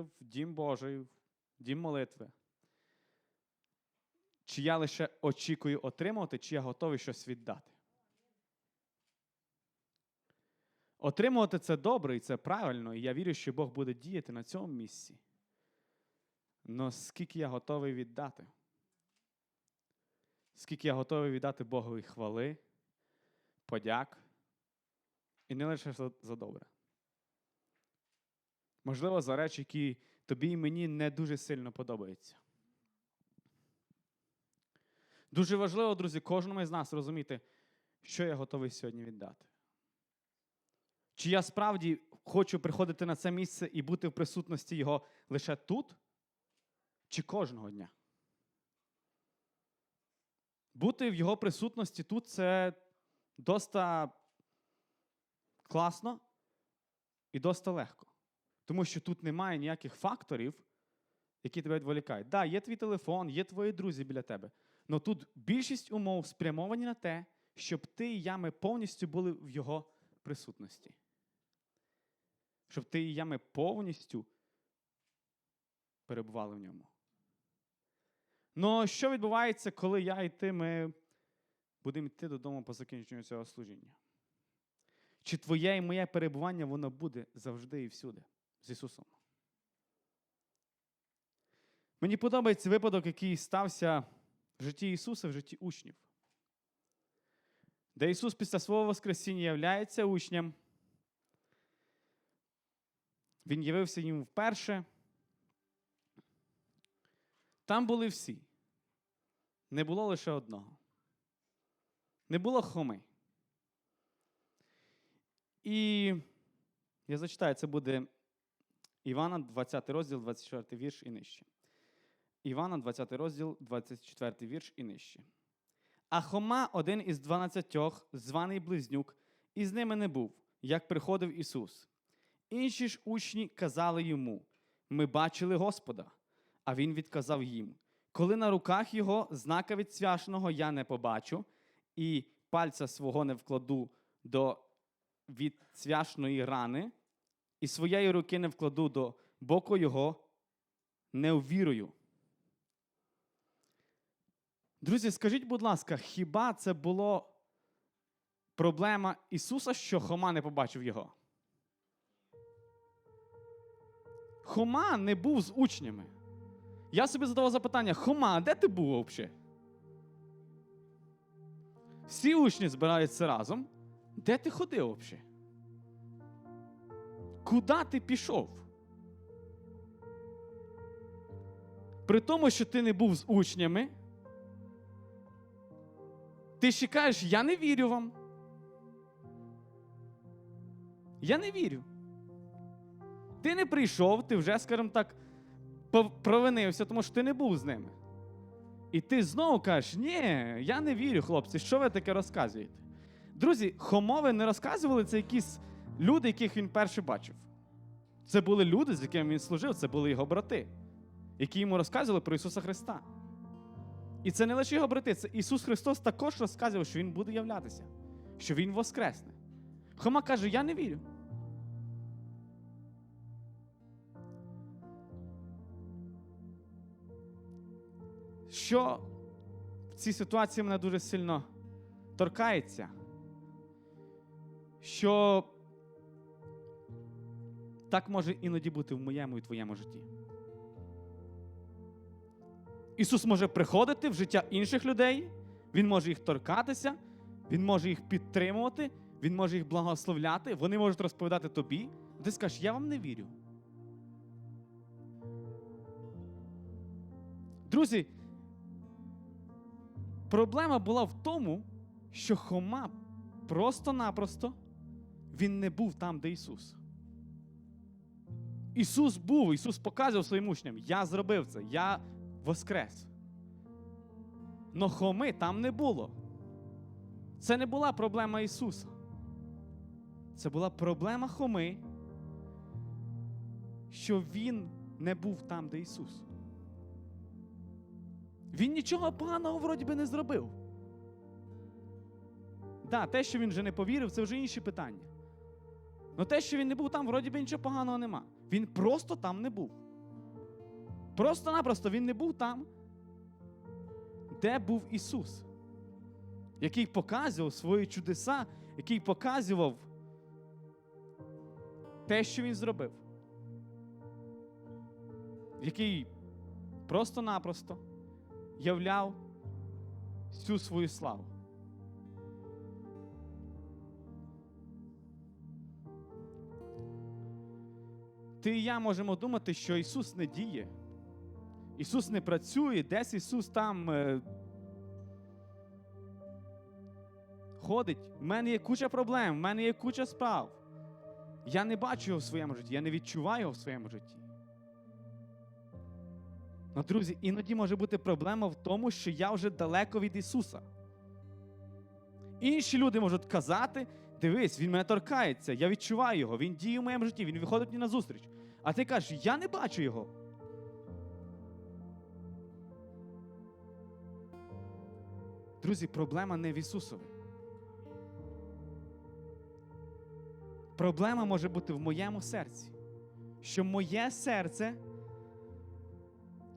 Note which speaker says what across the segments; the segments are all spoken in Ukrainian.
Speaker 1: в дім Божий, в дім молитви. Чи я лише очікую отримувати, чи я готовий щось віддати? Отримувати це добре і це правильно, і я вірю, що Бог буде діяти на цьому місці. Но скільки я готовий віддати? Скільки я готовий віддати Богові хвали, подяк, і не лише за, добре. Можливо, за речі, які тобі і мені не дуже сильно подобаються. Дуже важливо, друзі, кожному із нас розуміти, що я готовий сьогодні віддати. Чи я справді хочу приходити на це місце і бути в присутності Його лише тут, чи кожного дня? Бути в Його присутності тут це доста класно і доста легко. Тому що тут немає ніяких факторів, які тебе відволікають. Так, да, є твій телефон, є твої друзі біля тебе. Але тут більшість умов спрямовані на те, щоб ти і я ми повністю були в його присутності. Щоб ти і я ми повністю перебували в ньому. Ну, що відбувається, коли я і ти ми будемо йти додому по закінченню цього служіння? Чи твоє і моє перебування воно буде завжди і всюди з Ісусом? Мені подобається випадок, який стався в житті Ісуса, в житті учнів. Де Ісус після свого Воскресіння являється учням. Він явився їм вперше. Там були всі. Не було лише одного. Не було Хоми. І я зачитаю, це буде Івана, 20 розділ, 24 вірш і нижче. Івана, 20 розділ, 24 вірш і нижче. А Хома, один із дванадцятьох, званий близнюк, і з ними не був, як приходив Ісус. Інші ж учні казали йому: Ми бачили Господа. А він відказав їм: Коли на руках його знака від свяшного я не побачу, і пальця свого не вкладу до від цвяшної рани, і своєї руки не вкладу до боку його, не увірую. Друзі, скажіть, будь ласка, хіба це було проблема Ісуса, що Хома не побачив його? Хома не був з учнями. Я собі задавав запитання: Хома, де ти був взагалі? Всі учні збираються разом. Де ти ходив взагалі? Куди ти пішов? При тому, що ти не був з учнями, ти ще кажеш, я не вірю вам. Я не вірю. Ти не прийшов, ти вже, скажімо так, провинився, тому що ти не був з ними. І ти знову кажеш, ні, я не вірю, хлопці, що ви таке розказуєте? Друзі, хомови не розказували це якісь люди, яких він перше бачив. Це були люди, з якими він служив, це були його брати, які йому розказували про Ісуса Христа. І це не лише його брати, це Ісус Христос також розказував, що Він буде являтися, що Він воскресне. Хома каже: Я не вірю. Що в цій ситуації мене дуже сильно торкається, що так може іноді бути в моєму і твоєму житті. Ісус може приходити в життя інших людей, Він може їх торкатися, Він може їх підтримувати, Він може їх благословляти, вони можуть розповідати тобі. Ти скажеш, я вам не вірю. Друзі, проблема була в тому, що Хома просто-напросто він не був там, де Ісус. Ісус був, Ісус показував своїм учням, я зробив це, я воскрес. Но Хоми там не було. Це не була проблема Ісуса. Це була проблема Хоми, що Він не був там, де Ісус. Він нічого поганого вроді би не зробив. Да, те, що він вже не повірив, це вже інші питання. Ну те, що він не був там, вроді би нічого поганого нема. Він просто там не був. Просто-напросто він не був там, де був Ісус, який показував свої чудеса, який показував те, що Він зробив, який просто-напросто являв всю свою славу. Ти і я можемо думати, що Ісус не діє. Ісус не працює, десь Ісус там е, ходить. У мене є куча проблем, в мене є куча справ. Я не бачу його в своєму житті, я не відчуваю його в своєму житті. Ну, друзі, іноді може бути проблема в тому, що я вже далеко від Ісуса. Інші люди можуть казати: дивись, Він мене торкається, я відчуваю його, він діє в моєму житті, він виходить мені на зустріч. А ти кажеш, я не бачу його. Друзі, проблема не в Ісусові. Проблема може бути в моєму серці. Що моє серце,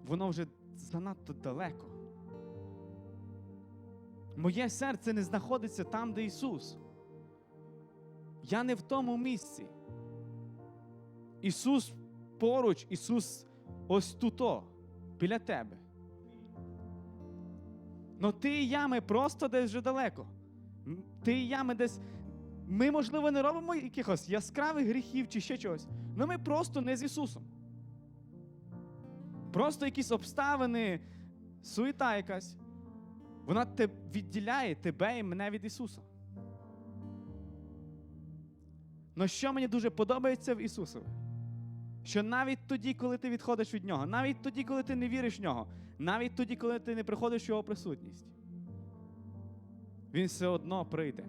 Speaker 1: воно вже занадто далеко. Моє серце не знаходиться там, де Ісус. Я не в тому місці. Ісус поруч, Ісус ось туто, біля тебе. Но ти і я, ми просто десь вже далеко. Ти і я, ми десь. Ми, можливо, не робимо якихось яскравих гріхів чи ще чогось. але ми просто не з Ісусом. Просто якісь обставини, суєта якась. Вона відділяє тебе і мене від Ісуса. Но що мені дуже подобається в Ісусові? Що навіть тоді, коли ти відходиш від Нього, навіть тоді, коли ти не віриш в Нього, навіть тоді, коли ти не приходиш в Його присутність, Він все одно прийде.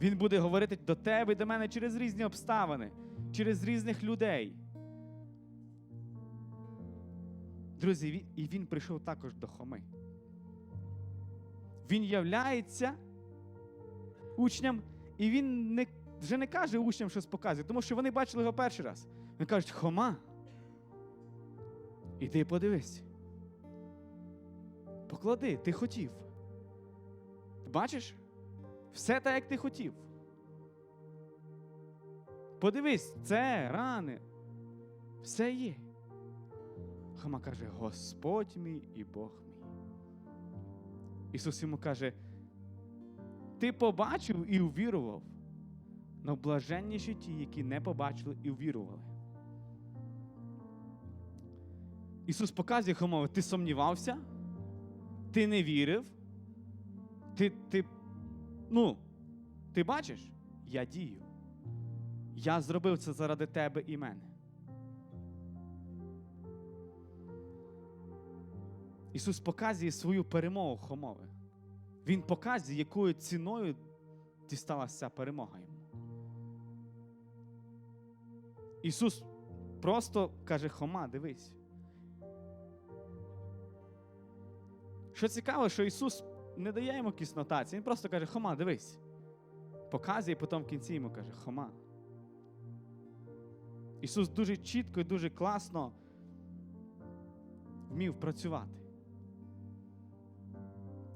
Speaker 1: Він буде говорити до тебе і до мене через різні обставини, через різних людей. Друзі, і він прийшов також до Хоми. Він являється учням, і він не, вже не каже учням щось показує, тому що вони бачили його перший раз. Він кажуть, Хома, іди подивись. Поклади, ти хотів. Бачиш? Все так, як ти хотів. Подивись, це рани. Все є. Хома каже: Господь мій і Бог мій. Ісус йому каже: Ти побачив і увірував. Но блаженніші ті, які не побачили і увірували. Ісус показує Хомові, ти сумнівався, ти не вірив, ти, ти, ну, ти бачиш, я дію. Я зробив це заради тебе і мене. Ісус показує свою перемогу Хомове. Він показує, якою ціною дісталася перемога Ісус просто каже: Хома, дивись. Що цікаво, що Ісус не дає йому якісь нотації, Він просто каже, Хома, дивись. Показує, і потім в кінці йому каже, Хома. Ісус дуже чітко і дуже класно вмів працювати.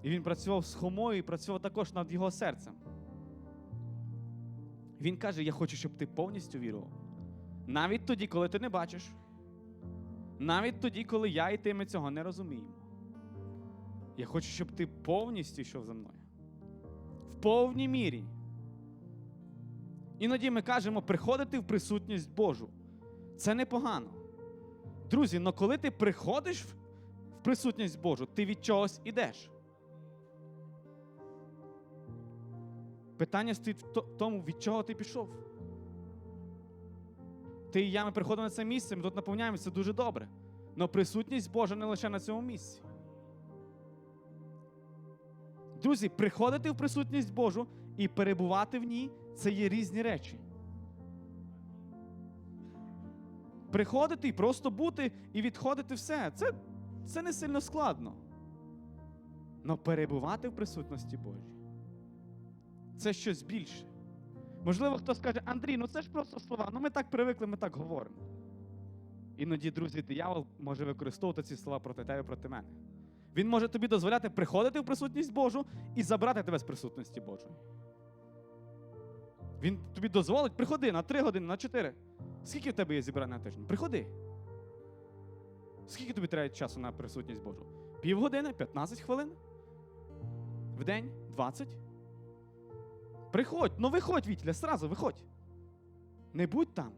Speaker 1: І він працював з Хомою і працював також над його серцем. Він каже: Я хочу, щоб ти повністю вірував. Навіть тоді, коли ти не бачиш. Навіть тоді, коли я і ти ми цього не розуміємо. Я хочу, щоб ти повністю йшов за мною. В повній мірі. Іноді ми кажемо приходити в присутність Божу. Це непогано. Друзі, але коли ти приходиш в присутність Божу, ти від чогось ідеш. Питання стоїть в тому, від чого ти пішов. Ти і я ми приходимо на це місце, ми тут наповняємося дуже добре. Але присутність Божа не лише на цьому місці. Друзі, приходити в присутність Божу і перебувати в ній це є різні речі. Приходити і просто бути і відходити все. Це, це не сильно складно. Но перебувати в присутності Божій це щось більше. Можливо, хтось скаже, Андрій, ну це ж просто слова. Ну ми так привикли, ми так говоримо. Іноді, друзі, диявол може використовувати ці слова проти тебе, проти мене. Він може тобі дозволяти приходити в присутність Божу і забрати тебе з присутності Божої. Він тобі дозволить, приходи на 3 години, на 4. Скільки в тебе є зібрань на тиждень? Приходи. Скільки тобі треба часу на присутність Божу? Півгодини, 15 хвилин? В день? 20? Приходь, ну виходь, Вітля, сразу виходь. Не будь там.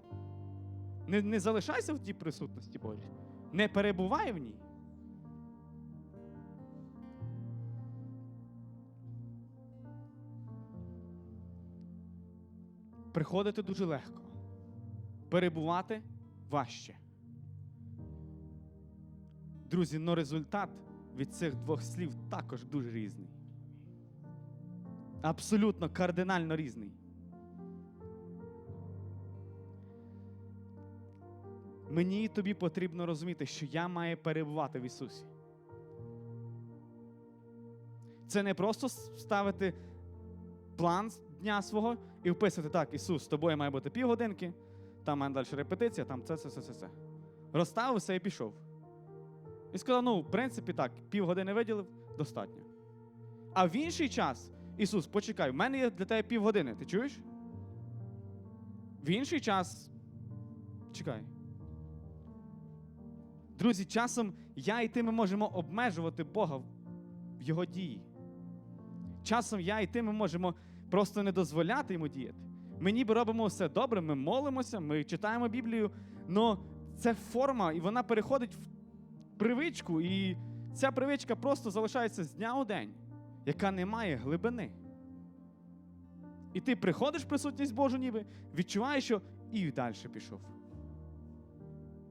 Speaker 1: Не, не залишайся в тій присутності Божій. Не перебувай в ній. Приходити дуже легко. Перебувати важче. Друзі, но результат від цих двох слів також дуже різний. Абсолютно кардинально різний. Мені і тобі потрібно розуміти, що я маю перебувати в Ісусі. Це не просто ставити план дня свого і вписати так, Ісус, з тобою має бути півгодинки, там має далі репетиція, там це, це, це, це, це. Розставився і пішов. І сказав: ну, в принципі, так, півгодини виділив, достатньо. А в інший час, Ісус, почекай, в мене є для тебе півгодини, ти чуєш? В інший час. Чекай. Друзі, часом я і ти ми можемо обмежувати Бога в Його дії. Часом я і ти ми можемо просто не дозволяти йому діяти. Ми ніби робимо все добре, ми молимося, ми читаємо Біблію, але це форма, і вона переходить в привичку, і ця привичка просто залишається з дня у день, яка не має глибини. І ти приходиш в присутність Божу, ніби відчуваєш, що і далі пішов.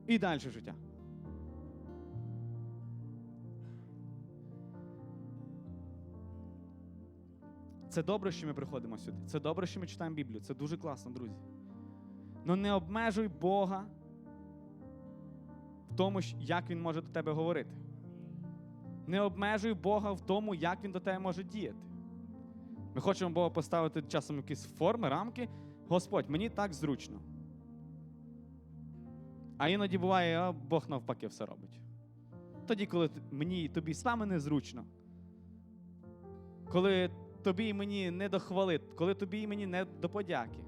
Speaker 1: І далі життя. Це добре, що ми приходимо сюди. Це добре, що ми читаємо Біблію. Це дуже класно, друзі. Но не обмежуй Бога в тому, як Він може до тебе говорити. Не обмежуй Бога в тому, як Він до тебе може діяти. Ми хочемо Бога поставити часом якісь форми, рамки. Господь, мені так зручно. А іноді буває, а Бог навпаки все робить. Тоді, коли мені і тобі саме незручно. Коли тобі і мені не до хвали, коли тобі і мені не до подяки.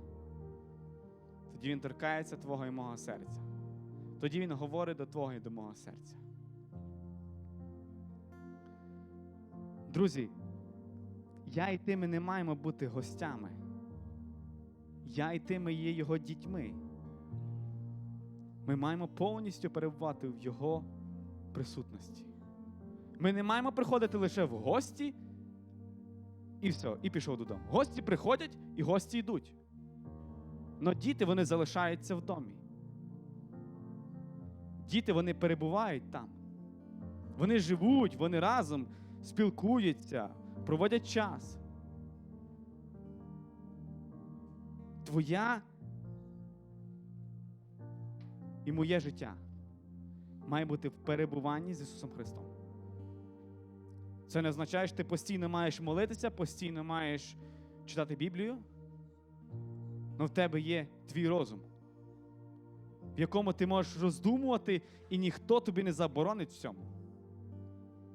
Speaker 1: Тоді він торкається твого і мого серця. Тоді він говорить до твого і до мого серця. Друзі, я і ти ми не маємо бути гостями. Я і ти ми є його дітьми. Ми маємо повністю перебувати в Його присутності. Ми не маємо приходити лише в гості і все, і пішов додому. Гості приходять і гості йдуть. Но діти вони залишаються в домі. Діти вони перебувають там. Вони живуть, вони разом спілкуються, проводять час. Твоя і моє життя має бути в перебуванні з Ісусом Христом. Це не означає, що ти постійно маєш молитися, постійно маєш читати Біблію. але в тебе є твій розум, в якому ти можеш роздумувати, і ніхто тобі не заборонить в цьому.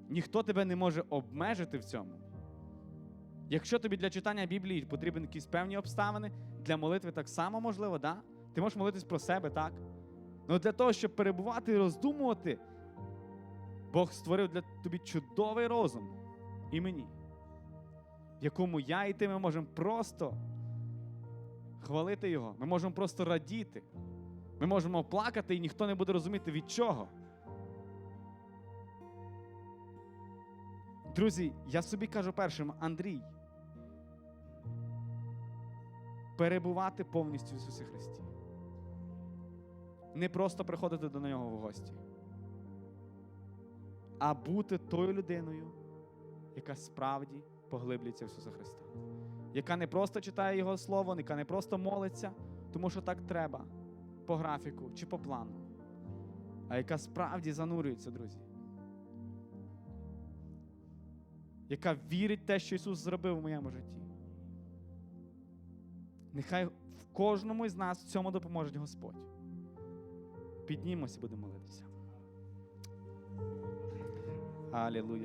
Speaker 1: Ніхто тебе не може обмежити в цьому. Якщо тобі для читання Біблії потрібні якісь певні обставини, для молитви так само можливо, да? Ти можеш молитись про себе, так? Але для того, щоб перебувати і роздумувати, Бог створив для тобі чудовий розум і мені, в якому я і ти ми можемо просто хвалити Його. Ми можемо просто радіти. Ми можемо плакати, і ніхто не буде розуміти від чого. Друзі, я собі кажу першим, Андрій, перебувати повністю в Ісусі Христі. Не просто приходити до нього в гості, а бути тою людиною, яка справді поглиблюється в Ісуса Христа, яка не просто читає Його Слово, яка не просто молиться, тому що так треба по графіку чи по плану, а яка справді занурюється, друзі. Яка вірить в те, що Ісус зробив у моєму житті. Нехай в кожному із нас в цьому допоможе Господь. Піднімемося і будемо молитися. Алілуя.